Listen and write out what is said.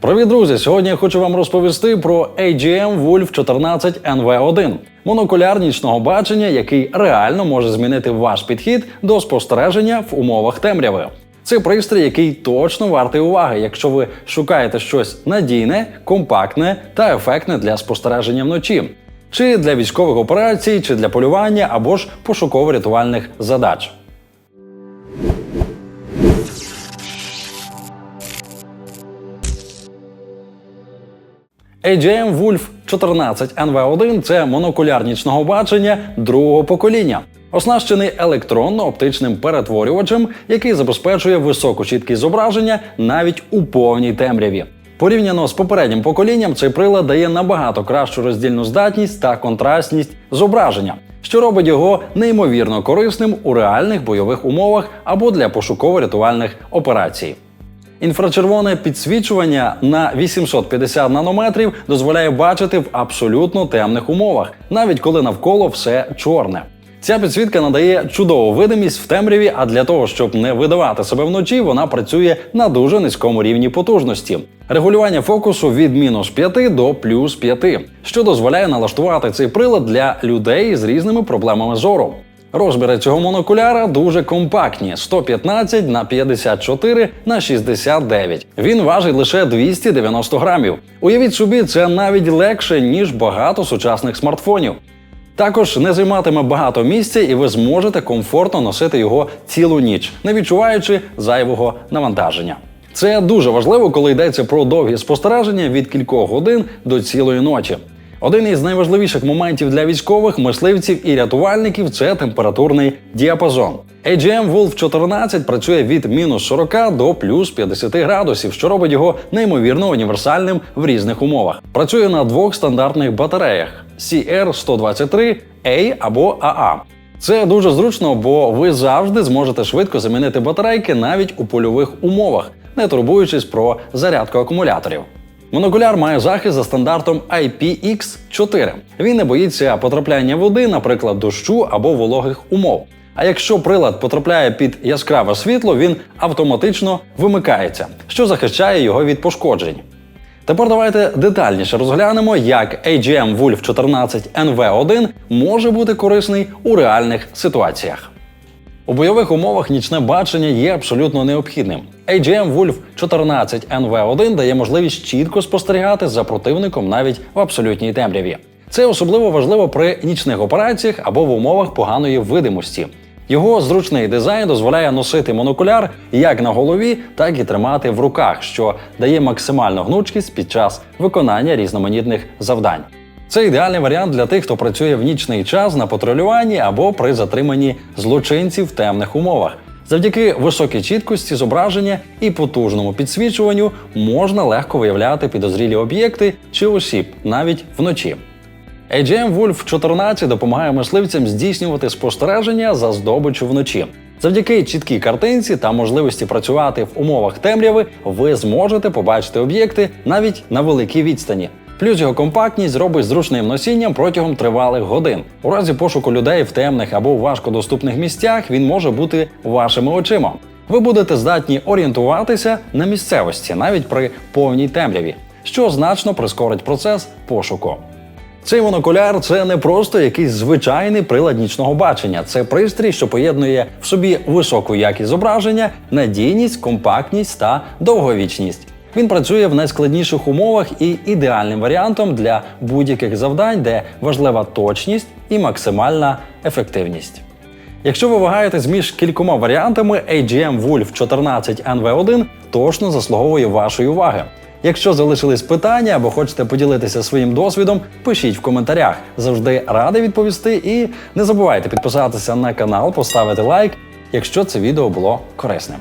Привіт, друзі! Сьогодні я хочу вам розповісти про AGM Wolf 14 NV1 монокуляр нічного бачення, який реально може змінити ваш підхід до спостереження в умовах темряви. Це пристрій, який точно вартий уваги, якщо ви шукаєте щось надійне, компактне та ефектне для спостереження вночі, чи для військових операцій, чи для полювання, або ж пошуково-рятувальних задач. AGM Wolf 14 NV1 – це монокуляр нічного бачення другого покоління, оснащений електронно-оптичним перетворювачем, який забезпечує високу чіткість зображення навіть у повній темряві. Порівняно з попереднім поколінням, цей прилад дає набагато кращу роздільну здатність та контрастність зображення, що робить його неймовірно корисним у реальних бойових умовах або для пошуково-рятувальних операцій. Інфрачервоне підсвічування на 850 нанометрів дозволяє бачити в абсолютно темних умовах, навіть коли навколо все чорне. Ця підсвітка надає чудову видимість в темряві, а для того, щоб не видавати себе вночі, вона працює на дуже низькому рівні потужності. Регулювання фокусу від мінус 5 до плюс 5, що дозволяє налаштувати цей прилад для людей з різними проблемами зору. Розміри цього монокуляра дуже компактні: 115 на 54 на 69. Він важить лише 290 грамів. Уявіть собі, це навіть легше ніж багато сучасних смартфонів. Також не займатиме багато місця, і ви зможете комфортно носити його цілу ніч, не відчуваючи зайвого навантаження. Це дуже важливо, коли йдеться про довгі спостереження від кількох годин до цілої ночі. Один із найважливіших моментів для військових, мисливців і рятувальників це температурний діапазон. AGM Wolf 14 працює від мінус 40 до плюс 50 градусів, що робить його неймовірно універсальним в різних умовах. Працює на двох стандартних батареях CR123A або AA. Це дуже зручно, бо ви завжди зможете швидко замінити батарейки навіть у польових умовах, не турбуючись про зарядку акумуляторів. Монокуляр має захист за стандартом IPX4. Він не боїться потрапляння води, наприклад, дощу або вологих умов. А якщо прилад потрапляє під яскраве світло, він автоматично вимикається, що захищає його від пошкоджень. Тепер давайте детальніше розглянемо, як AGM Wolf 14 NV1 може бути корисний у реальних ситуаціях. У бойових умовах нічне бачення є абсолютно необхідним. AGM Wolf 14 NV1 дає можливість чітко спостерігати за противником навіть в абсолютній темряві. Це особливо важливо при нічних операціях або в умовах поганої видимості. Його зручний дизайн дозволяє носити монокуляр як на голові, так і тримати в руках, що дає максимальну гнучкість під час виконання різноманітних завдань. Це ідеальний варіант для тих, хто працює в нічний час на патрулюванні або при затриманні злочинців в темних умовах. Завдяки високій чіткості зображення і потужному підсвічуванню можна легко виявляти підозрілі об'єкти чи осіб навіть вночі. AGM Wolf 14 допомагає мисливцям здійснювати спостереження за здобичу вночі. Завдяки чіткій картинці та можливості працювати в умовах темряви, ви зможете побачити об'єкти навіть на великій відстані. Плюс його компактність зробить зручним носінням протягом тривалих годин. У разі пошуку людей в темних або важкодоступних місцях він може бути вашими очима. Ви будете здатні орієнтуватися на місцевості навіть при повній темряві, що значно прискорить процес пошуку. Цей монокуляр це не просто якийсь звичайний прилад нічного бачення. Це пристрій, що поєднує в собі високу якість зображення, надійність, компактність та довговічність. Він працює в найскладніших умовах і ідеальним варіантом для будь-яких завдань, де важлива точність і максимальна ефективність. Якщо ви вагаєтесь між кількома варіантами, AGM Wolf 14 NV1 точно заслуговує вашої уваги. Якщо залишились питання або хочете поділитися своїм досвідом, пишіть в коментарях. Завжди радий відповісти. І не забувайте підписатися на канал, поставити лайк, якщо це відео було корисним.